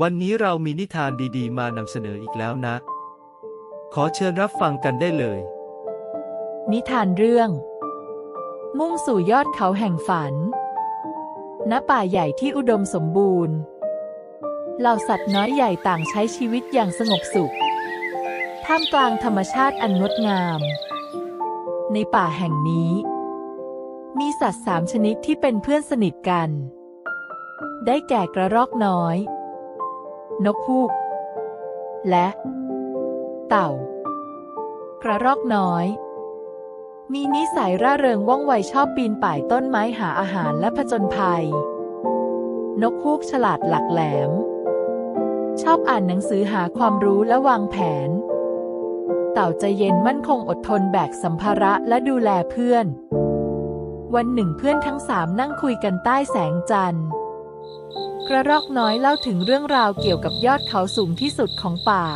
วันนี้เรามีนิทานดีๆ มานำเสนออีกแล้วนะ ขอเชิญรับฟังกันได้เลย นิทานเรื่อง มุ่งสู่ยอดเขาแห่งฝัน ณ ป่าใหญ่ที่อุดมสมบูรณ์ เหล่าสัตว์น้อยใหญ่ต่างใช้ชีวิตอย่างสงบสุข ท่ามกลางธรรมชาติอันงดงาม ในป่าแห่งนี้ มีสัตว์สามชนิดที่เป็นเพื่อนสนิทกัน ได้แก่กระรอกน้อย นกฮูก และ เต่า กระรอกน้อย มีนิสัยร่าเริงว่องไวชอบปีนป่ายต้นไม้หาอาหารและผจญภัย นกฮูกฉลาดหลักแหลม ชอบอ่านหนังสือหาความรู้และวางแผน เต่าใจเย็นมั่นคงอดทนแบกสัมภาระและดูแลเพื่อน วันหนึ่งเพื่อนทั้งสามนั่งคุยกันใต้แสงจันทร์ กระรอกน้อยเล่าถึงเรื่องราวเกี่ยวกับยอดเขาสูงที่สุดของป่า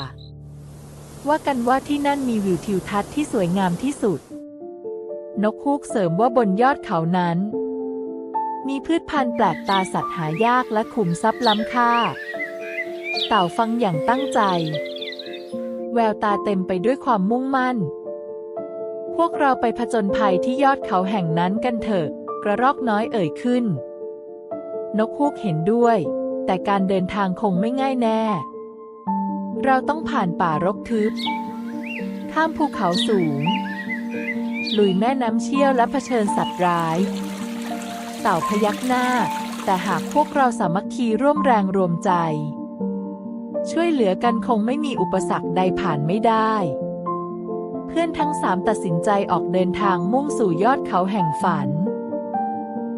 ว่ากันว่าที่นั่นมีวิวทิวทัศน์ที่สวยงามที่สุด นกฮูกเสริมว่าบนยอดเขานั้น มีพืชพันธุ์แปลกตาสัตว์หายากและขุมทรัพย์ล้ำค่า เต่าฟังอย่างตั้งใจ แววตาเต็มไปด้วยความมุ่งมั่น พวกเราไปผจญภัยที่ยอดเขาแห่งนั้นกันเถอะ กระรอกน้อยเอ่ยขึ้น นกฮูกเห็นด้วย แต่การเดินทางคงไม่ง่ายแน่ เราต้องผ่านป่ารกทึบ ข้ามภูเขาสูง ลุยแม่น้ำเชี่ยวและเผชิญสัตว์ร้าย เต่าพยักหน้า แต่หากพวกเราสามัคคีร่วมแรงรวมใจ ช่วยเหลือกันคงไม่มีอุปสรรคใดผ่านไม่ได้เพื่อนทั้งสามตัดสินใจออกเดินทางมุ่งสู่ยอดเขาแห่งฝัน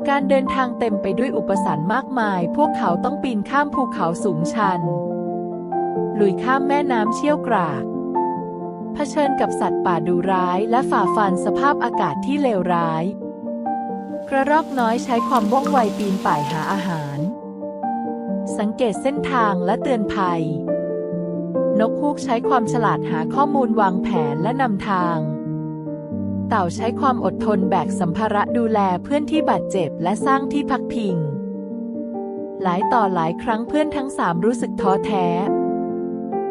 การเดินทางเต็มไปด้วยอุปสรรคมากมาย พวกเขาต้องปีนข้ามภูเขาสูงชัน ลุยข้ามแม่น้ำเชี่ยวกราก เผชิญกับสัตว์ป่าดุร้าย และฝ่าฟันสภาพอากาศที่เลวร้าย กระรอกน้อยใช้ความว่องไวปีนป่ายหาอาหาร สังเกตเส้นทางและเตือนภัย นกฮูกใช้ความฉลาดหาข้อมูลวางแผนและนำทาง เต่าใช้ความอดทนแบกสัมภาระดูแลเพื่อนที่บาดเจ็บและสร้างที่พักพิง หลายต่อหลายครั้งเพื่อนทั้งสามรู้สึกท้อแท้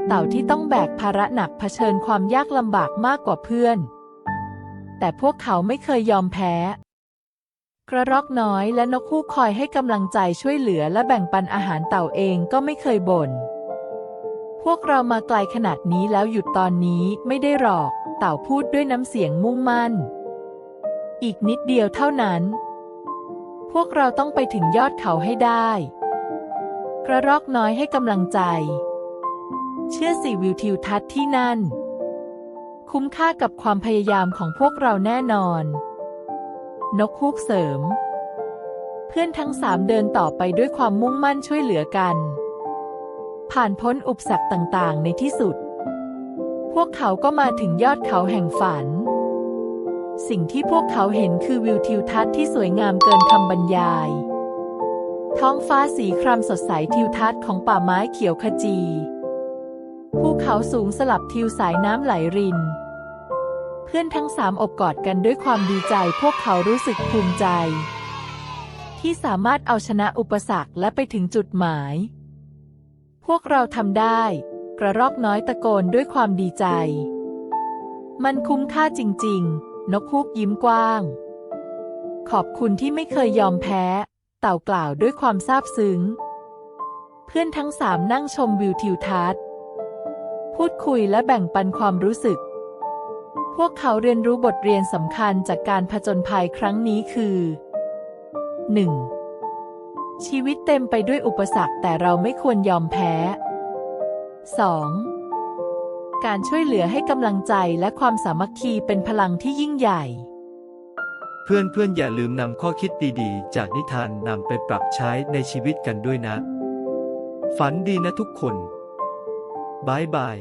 เต่าที่ต้องแบกภาระหนักเผชิญความยากลำบากมากกว่าเพื่อน แต่พวกเขาไม่เคยยอมแพ้ กระรอกน้อยและนกฮูกคอยให้กำลังใจช่วยเหลือและแบ่งปันอาหารเต่าเองก็ไม่เคยบ่น พวกเรามาไกลขนาดนี้แล้วหยุดตอนนี้ไม่ได้หรอก เต่าพูดด้วยน้ำเสียงมุ่งมั่น อีกนิดเดียวเท่านั้น พวกเราต้องไปถึงยอดเขาให้ได้ กระรอกน้อยให้กำลังใจ เชื่อสิวิวทิวทัศน์ที่นั่น คุ้มค่ากับความพยายามของพวกเราแน่นอน นกฮูกเสริม เพื่อนทั้งสามเดินต่อไปด้วยความมุ่งมั่นช่วยเหลือกัน ผ่านพ้นอุปสรรคต่างๆ ในที่สุด วกเขาก็มาถึงยอดเขาแห่งฝัน สิ่งที่พวกเขาเห็นคือวิวทิวทัศน์ที่สวยงามเกินคำบรรยาย ท้องฟ้าสีครามสดใสทิวทัศน์ของป่าไม้เขียวขจีภูเขาสูงสลับทิวสายน้ำไหลริน เพื่อนทั้งสามอบกอดกันด้วยความดีใจ พวกเขารู้สึกภูมิใจ ที่สามารถเอาชนะอุปสรรคและไปถึงจุดหมาย พวกเราทำได้ กระรอกน้อยตะโกนด้วยความดีใจ มันคุ้มค่าจริง ๆ นกฮูกยิ้มกว้าง ขอบคุณที่ไม่เคยยอมแพ้ เต่ากล่าวด้วยความซาบซึ้ง เพื่อนทั้งสามนั่งชมวิวทิวทัศน์ พูดคุยและแบ่งปันความรู้สึก พวกเขาเรียนรู้บทเรียนสำคัญจากการผจญภัยครั้งนี้คือ 1. ชีวิตเต็มไปด้วยอุปสรรคแต่เราไม่ควรยอมแพ้ 2. การช่วยเหลือให้กำลังใจและความสามัคคีเป็นพลังที่ยิ่งใหญ่ เพื่อนเพื่อนอย่าลืมนำข้อคิดดีๆ จากนิทานนำไปปรับใช้ในชีวิตกันด้วยนะ ฝันดีนะทุกคนบายบาย